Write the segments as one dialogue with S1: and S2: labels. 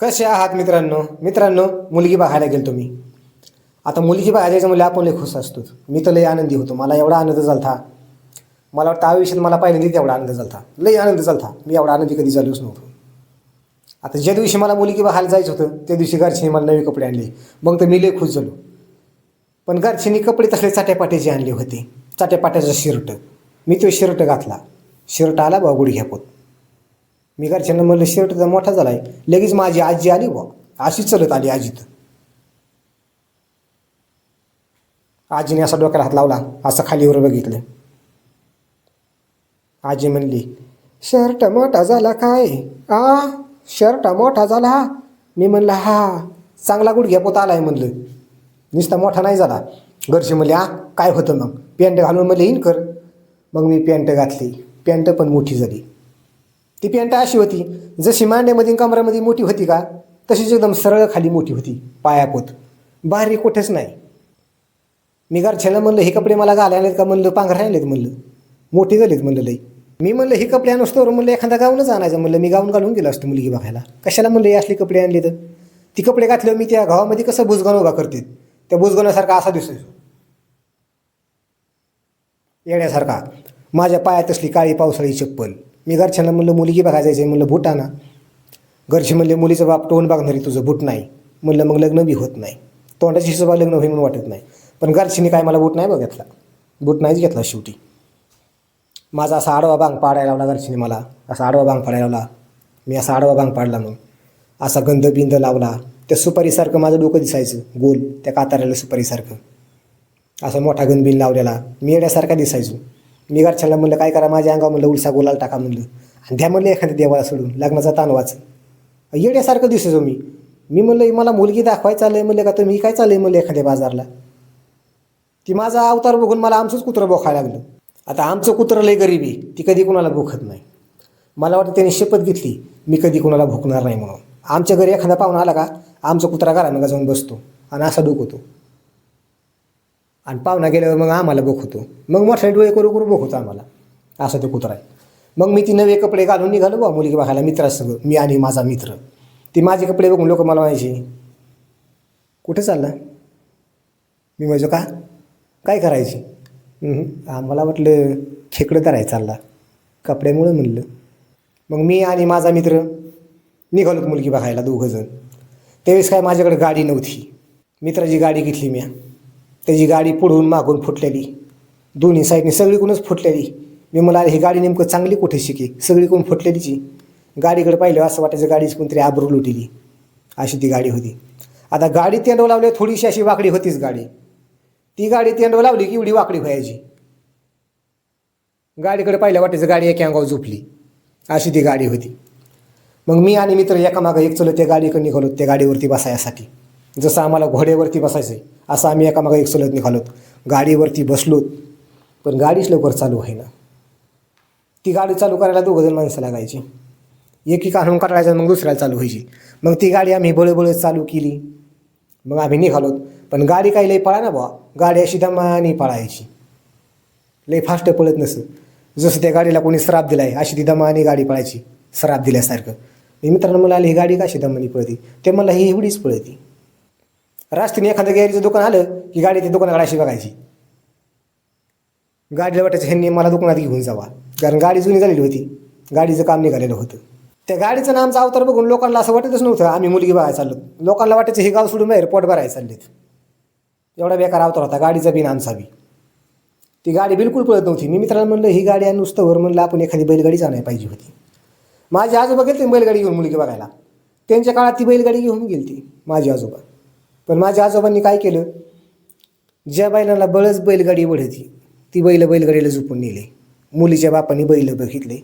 S1: कसे आहात मित्रांनो? मित्रांनो मुलगी बघायला गेलो मी. आता मुलगी बघायला जायचं म्हणजे आपण लय खुश असतो. मी तर लय आनंदी होतो. मला एवढा आनंद झालता. मला वाटतं आयुष्यात मला पहिल्यांदा एवढा आनंद झालता. लय आनंद झालता. मी एवढा आनंदी कधी झालोच नव्हतो. आता ज्या दिवशी मला मुलगी बघायला जायचं होतं त्या दिवशी घरच्यांनी मला नवे कपडे आणले. मग तर मी लय खुश झालो. पण घरच्यांनी कपडे तसले चाट्यापाट्याचे आणले होते. चाट्यापाट्याचा शर्ट. मी तो शर्ट घातला. शर्ट आला बा गुडघ्या पोत. मी घरच्यांना म्हणलं शर्ट तर मोठा झाला आहे लगेच माझी आजी आली बा अशीच चलत आली आजी तर. आजीने असा डोक्याला हात लावला असं खालीवर बघितलं. आजी म्हणली शर्ट मोठा झाला काय? आ? शर्ट मोठा झाला? मी म्हणलं हा चांगला गुडघ्या पोत आलाय म्हणलं. नुसता मोठा नाही झाला. घरचे म्हणले आ काय होतं मग? पॅन्ट घालून म्हणले येईन कर. मग मी पॅन्ट घातली. पॅन्ट पण मोठी झाली. ती पॅन्ट अशी होती जशी मांड्यामध्ये कमरामध्ये मोठी होती का तशीच एकदम सरळ खाली मोठी होती पायापोत. बाहेर कुठेच नाही. मी घरच्याला म्हणलं हे कपडे मला घालायला का? म्हणलं पांघर आणलेत म्हणलं. मोठी झालीत म्हणलं लई. मी म्हणलं हे कपडे आणस्तोवर म्हणलं एखादा गाऊनच आणायचं. म्हणलं मी गाऊन घालून गेलो असतो मुलगी बघायला. कशाला? म्हणलं हे असले कपडे आणले तर. ती कपडे घातल्यावर मी त्या गावामध्ये कसं भुजगण उभा करते? त्या भुजगणासारखा असा दिसायचो येण्यासारखा. माझ्या पायात असली काळी पावसाळी चप्पल. मी घरच्यांना म्हणलं मुलगी बघायला जायचं म्हणलं बूट आणा. घरचे म्हणले मुलीचं बाप तोंड बघणारी तुझं बूट नाही. म्हणलं मग लग्न बी होत नाही. तोंडाची हिशोबा लग्न होईल म्हणून वाटत नाही. पण घरच्यांनी काय मला बूट नाही बघितला. बूट नाहीच घेतला शेवटी. माझा असा आडवा बांग पाडायला लावला घरच्यांनी मला. असा आडवा बांग पाडायला लावला. मी असा आडवा बांग पाडला मग असा गंध बिंद लावला. त्या सुपारीसारखं माझं डोकं दिसायचं. गोल त्या काताऱ्याला सुपारीसारखं. असा मोठा गणबिन लावलेला. मी येण्यासारखा दिसायचो. मी घरच्यांना म्हणलं काय करा माझ्या अंगावर म्हणलं उलसा गोलाल टाका म्हणलं. आणि द्या म्हणलं एखाद्या देवाला सोडून लग्नाचा ताण वाच येड्यासारखं दिसायचो मी. मी म्हणलं मला मुलगी दाखवायचं चाललंय म्हणलं का तर मी काय चाललंय म्हणलं एखाद्या बाजारला? ती माझा अवतार बघून मला आमचंच कुत्रं बोखायला लागलं. आता आमचं कुत्रं लय गरीबी ती कधी कुणाला भुकत नाही. मला वाटतं त्याने शपथ घेतली मी कधी कुणाला भुकणार नाही म्हणून. आमच्या घरी एखादा पाहुणा आला का आमचा कुत्रा घरानं जाऊन बसतो आणि असा दुखवतो आणि पाहुणा गेल्यावर मग आम्हाला बोखवतो मग मोठ्या डोळे करू करू बोखवतो आम्हाला. असं तो कुत्रा आहे. मग मी ती नवे कपडे घालून निघालो बा मुलगी बघायला मित्रासंग मी आणि माझा मित्र. ती माझे कपडे बघून लोक मला म्हणायचे कुठे चालला? मी म्हणजे का? काय करायची? आम्हाला वाटलं खेकडं धरायचं चालला. कपड्यामुळं म्हणलं. मग मी आणि माझा मित्र निघालो मुलगी बघायला दोघंजण त्यावेळेस काय माझ्याकडे गाडी नव्हती. मित्राची गाडी घेतली मी त्याची गाडी पुढून मागून फुटलेली. दोन्ही साईडने सगळीकडूनच फुटलेली. मी मला ही गाडी नेमकं चांगली कुठे शिकी? सगळीकडून फुटलेलीची गाडीकडे पाहिलं असं वाटायचं गाडीची कोणतरी आबरू लुटिली. अशी ती गाडी होती. आता गाडी तेंडव लावली थोडीशी अशी वाकडी होतीच गाडी. ती गाडी तेंडव लावली की एवढी वाकडी व्हायची. गाडीकडे पाहिलं वाटायचं गाडी एका अंगावर झोपली. अशी ती गाडी होती. मग मी आणि मित्र एकामागं एक चलो त्या गाडीकडे निघालो त्या गाडीवरती बसायसाठी. जसं आम्हाला घोड्यावरती बसायचं आहे असं आम्ही एकामागं एक सलत निघालो गाडीवरती बसलोत पण गाडीच लवकर चालू आहे ना ती गाडी चालू करायला दोघंजण माणसं लागायची. एकी काढून काढायचं मग दुसऱ्याला चालू व्हायची. मग ती गाडी आम्ही बळबळ चालू केली. मग आम्ही निघालो पण गाडी काही लई पळा ना बुवा. गाडी अशी दमाने पळायची. लई फास्ट पळत नसं. जसं त्या गाडीला कोणी श्राप दिलाय अशी ती दमाने गाडी पळायची श्राप दिल्यासारखं. मी मित्रांनो मला आली ही गाडी कशी दमानी पळती? ते मला ही एवढीच पळती. रस्त्याने एखादं गॅरेजचं दुकान आलं की गाडी त्या दुकानाकडे अशी बघायची. गाडीला वाटायचं ह्यांनी मला दुकानात घेऊन जावा. कारण गाडी जुनी झालेली होती. गाडीचं काम निघालेलं होतं. त्या गाडीचं नामचा अवतार बघून लोकांना असं वाटतच नव्हतं आम्ही मुलगी बघायला चाललो लोकांना वाटायचं हे गाव सोडून बाहेर पोट भरायला चाललेत. एवढा बेकार अवतार होता. गाडीचा बी आमचा बी. ती गाडी बिलकुल पळत नव्हती. मी मित्राला म्हणलं ही गाडी आणि नुसतं वर म्हणलं आपण एखादी बैलगाडी आणायला पाहिजे होती. माझे आजोबा गेले बैलगाडी घेऊन मुलगी बघायला. त्यांच्या काळात ती बैलगाडी घेऊन गेली ती माझे आजोबा. पण माझ्या आजोबांनी काय केलं? ज्या बैलांना बळच बैलगाडी वढती ती बैल बैलगाडीला झुपून नेले. मुलीच्या बापाने बैल बघितले.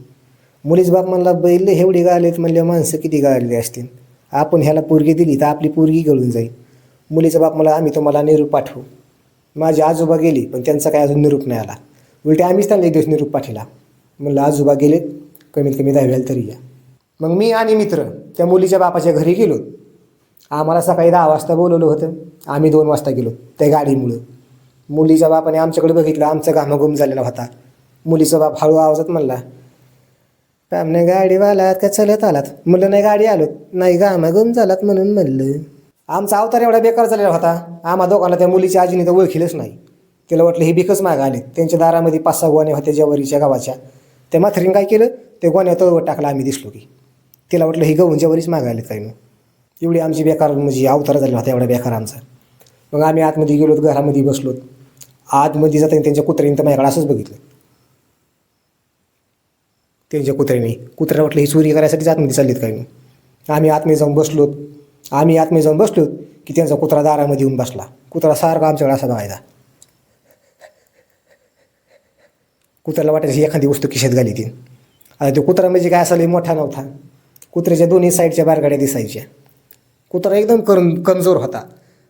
S1: मुलीचं बाप म्हणला बैल एवढे गाळलेत म्हणले माणसं किती गाळली असतील? आपण ह्याला पोरगी दिली तर आपली पोरगी गळून जाईल. मुलीचा बाप मला आम्ही तुम्हाला निरूप पाठवू. माझे आजोबा गेले पण त्यांचा काय अजून निरूप नाही आला. उलटे आम्हीच त्यांना एक दिवस निरूप पाठवला. म्हणलं आजोबा गेलेत कमीत कमी दहाव्याला तरी या. मग मी आणि मित्र त्या मुलीच्या बापाच्या घरी गेलो. आम्हाला सकाळी दहा वाजता बोलवलं होतं. आम्ही दोन वाजता गेलो त्या गाडीमुळं. मुलीच्या बापाने आमच्याकडे बघितलं आमचा घामाघूम झालेला होता. मुलीचा बाप हळू आवाजात म्हणला आमने नाही गाडीवाला का चलत आलात? म्हणलं नाही गाडी आलो नाही गामा झालात म्हणून म्हणलं. आमचा अवतार एवढा बेकार झालेला होता. आम्हा दोघांना त्या मुलीच्या आजीने तर ओळखीलच नाही. तिला वाटलं हे बिकच मागं आले त्यांच्या दारामध्ये पाच सहा गोण्या होत्या जवारीच्या गावाच्या त्या माथरीने काय केलं? ते गोण्या तळवट टाकला आम्ही दिसलो की. तिला वाटलं ही गहून जवारीच मागं आले काही एवढी आमची बेकार म्हणजे अवतार झाला होता एवढा बेकार आमचा. मग आम्ही आतमध्ये गेलो घरामध्ये बसलो आतमध्ये जाताना त्यांच्या कुत्र्याने तर माझ्याकडे असंच बघितलं. त्यांच्या कुत्र्याने. कुत्र्या वाटलं ही चोरी करायसाठीच आतमध्ये चाललीत काही नाही आम्ही आतमध्ये जाऊन बसलो आम्ही आतमध्ये जाऊन बसलो की त्यांचा कुत्रा दारामध्ये येऊन बसला. कुत्रा सारखा आमच्याकडे असा बघायचा. कुत्र्याला वाटायची एखादी वस्तू खिशात घाली ती आता तो कुत्रा म्हणजे काय असा मोठा नव्हता. कुत्र्याच्या दोन्ही साईडच्या बारगाड्या दिसायच्या. कुत्रा एकदम कम कमजोर होता.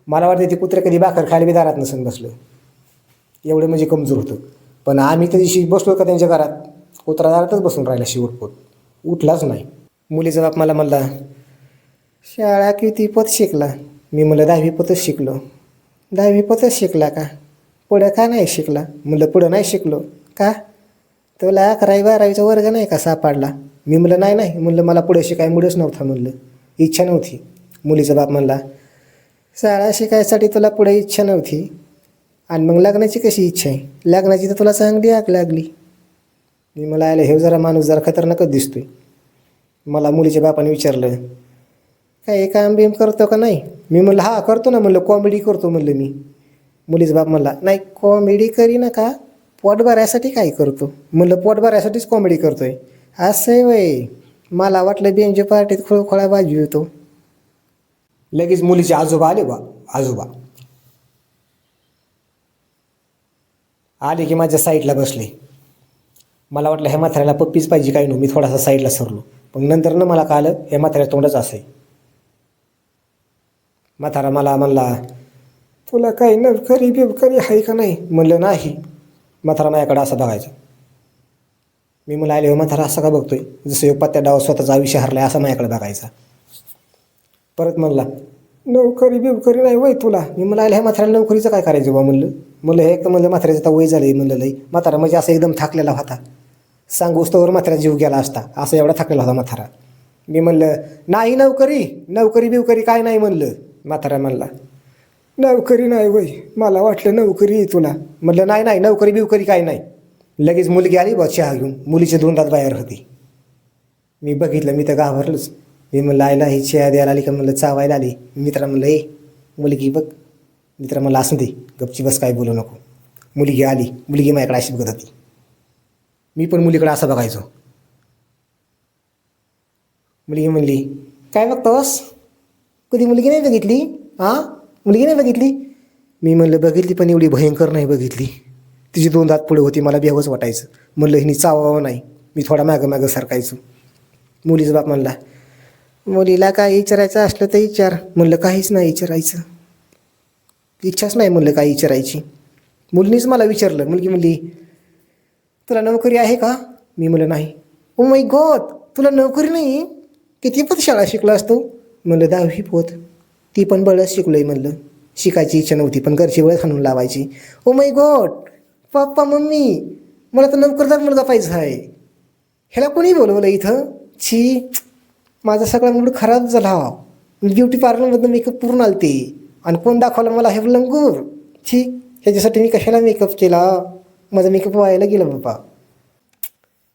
S1: मला वाटतं ते कुत्रे कधी भाकर खायला बी दारात नसून बसलं. एवढं म्हणजे कमजोर होतं. पण आम्ही त्या दिवशी बसलो का त्यांच्या घरात. कुत्रा दारातच बसून राहिला शेवटपोत. उठलाच नाही. मुलीचा बाप मला म्हणला शाळा किती पत शिकला? मी म्हणलं दहावी पतच शिकलो. दहावी पतच शिकला का? पुढं का नाही शिकला? म्हणलं पुढं नाही शिकलो. का? तुला अकरावी बारावीचा वर्ग नाही का सापडला? मी म्हणलं नाही नाही. म्हणलं मला पुढे शिकाय मुळेच नव्हता. म्हणलं इच्छा नव्हती. मुलीचा बाप म्हणला शाळा शिकायसाठी तुला पुढे इच्छा नव्हती. आणि मग लग्नाची कशी इच्छा आहे? लग्नाची तर तुला चांगली आग लागली. मी मला आलं हे जरा माणूस जरा खतरनाकच दिसतोय. मला मुलीच्या बापाने विचारलं काय काम बिम करतो का नाही? मी म्हणलं हा करतो ना. म्हणलं कॉमेडी करतो. म्हणलं मी. मुलीचा बाप म्हणला नाही कॉमेडी करी ना का? पोट भरायसाठी काय करतो? म्हणलं पोट भरायसाठीच कॉमेडी करतोय. असं आहे वय. मला वाटलं बेंजो पार्टीत खोळखोळा बाजू येतो लगेच मुलीचे आजोबा आले बा आजोबा. आले की माझ्या साईडला बसले. मला वाटलं ह्या म्हाताऱ्याला पप्पीच पाहिजे काय नो? मी थोडासा साईडला सरलो. पण नंतर न मला कळलं हे म्हाताऱ्या तोंडच असे म्हातारा मला म्हणला तुला काही नवकरी बिवकरी आहे का नाही? म्हणलं नाही. म्हातारा माझ्याकडे असं बघायचं. मी मला आले हो म्हातारा असं का बघतोय? जसं यो पत्त्या डाव स्वतःचा आयुष्य हरलाय असं माझ्याकडे बघायचा. परत म्हणला नोकरी बिवकरी नाही वय तुला. मी म्हणलं आलं ह्या म्हाताऱ्याला नोकरीचं काय करायचं बा म्हणलं. म्हणलं हे एक म्हणलं म्हाताऱ्याचं आता वय झालं म्हणलं लई म्हातारा म्हणजे असं एकदम थाकलेला होता. सांगूस तोवर म्हातारा जीव गेला असता. असं एवढा थाकलेला होता म्हातारा. मी म्हणलं नाही नोकरी नोकरी बिवकरी काय नाही. म्हणलं. म्हातारा म्हणला नोकरी नाही वय. मला वाटलं नोकरी तुला. म्हणलं नाही नाही नोकरी बिवकरी काय नाही. लगेच मुलगी आली बा चहा घेऊन. मुलीच्या दोन दात बाहेर होती. मी बघितलं मी तर घाबरलोच. मी म्हणलं आईला ही चहा द्यायला आली का? म्हणलं चावायला आली. मित्रा म्हणलं ए मुलगी बघ. मित्रा म्हणलं असं दे गपची बस काय बोलू नको. मुलगी आली मुलगी माझ्याकडे अशी बघत होती. मी पण मुलीकडे असं बघायचो. मुलगी म्हणली काय बघतोस? कधी मुलगी नाही बघितली? हां मुलगी नाही बघितली? मी म्हणलं बघितली पण एवढी भयंकर नाही बघितली. तिची दोन दात पुढे होती मला बेवच वाटायचं. म्हणलं हिनी चावावं नाही. मी थोडा मागं मागं सरकायचो. मुलीचा बाप म्हणला मुलीला काय विचारायचं असलं तर विचार. म्हणलं काहीच नाही विचारायचं. इच्छाच नाही म्हणलं काय विचारायची. मुलीनीच मला विचारलं. मुलगी म्हणली तुला नोकरी आहे का? मी म्हणलं नाही. ओ मै गोत तुला नोकरी नाही? किती पत शाळा शिकला असतो. म्हणलं दहावी पोत. ती पण बळच आहे म्हणलं. शिकायची इच्छा नव्हती पण घरची वळ हाणून लावायची. ओ मै गोट पप्पा मम्मी मला तर नोकरदार मुलगा पाहिजे आहे. ह्याला कोणी बोलवलं इथं? छी माझा सगळा मूड खराब झाला ब्युटी पार्लरमधनं मेकअप पूर्ण आलते. आणि कोण दाखवलं मला हे लंगूर? छी ह्याच्यासाठी मी कशाला मेकअप केला? माझा मेकअप व्हायला गेला बाबा.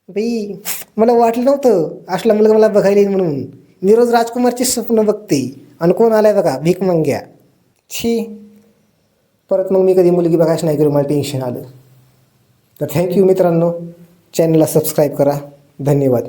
S1: बाई मला वाटलं नव्हतं. असला मुलगा मला बघायला येईल म्हणून. मी रोज राजकुमारचे स्वप्न बघते. आणि कोण आलाय बघा भीक मंग्या. छी. परत मग मी कधी मुलगी बघायच नाही करू मला टेन्शन आलं. तर थँक्यू मित्रांनो. चॅनलला सबस्क्राईब करा. धन्यवाद.